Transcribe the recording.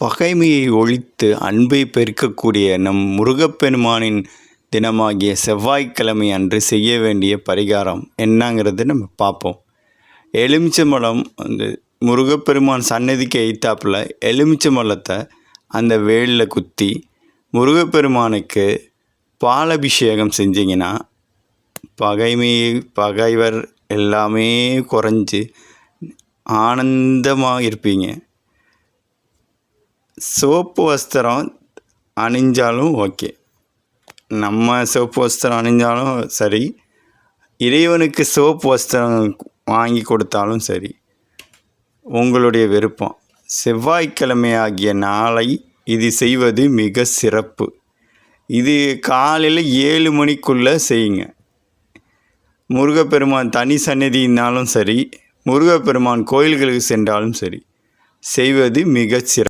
பகைமையை ஒழித்து அன்பை பெருக்கக்கூடிய நம் முருகப்பெருமானின் தினமாகிய செவ்வாய்க்கிழமை அன்று செய்ய வேண்டிய பரிகாரம் என்னங்கிறது நம்ம பார்ப்போம். எலுமிச்சம்பழம் அந்த முருகப்பெருமான் சன்னதிக்கு எய்த்தாப்பில் எலுமிச்சம்பழத்தை அந்த வேலில் குத்தி முருகப்பெருமானுக்கு பாலபிஷேகம் செஞ்சிங்கன்னா பகைமை பகைவர் எல்லாமே குறைஞ்சி ஆனந்தமாக இருப்பீங்க. சோப்பு வஸ்திரம் அணிஞ்சாலும் ஓகே. நம்ம சோப்பு வஸ்திரம் அணிஞ்சாலும் சரி இறைவனுக்கு சோப்பு வஸ்திரம் வாங்கி கொடுத்தாலும் சரி உங்களுடைய விருப்பம். செவ்வாய்க்கிழமை ஆகிய நாளை இது செய்வது மிக சிறப்பு. இது காலையில் ஏழு மணிக்குள்ளே செய்யுங்க. முருகப்பெருமான் தனி சந்நிதினாலும் சரி முருகப்பெருமான் கோயில்களுக்கு சென்றாலும் சரி செய்வது மிகச் சிறப்பு.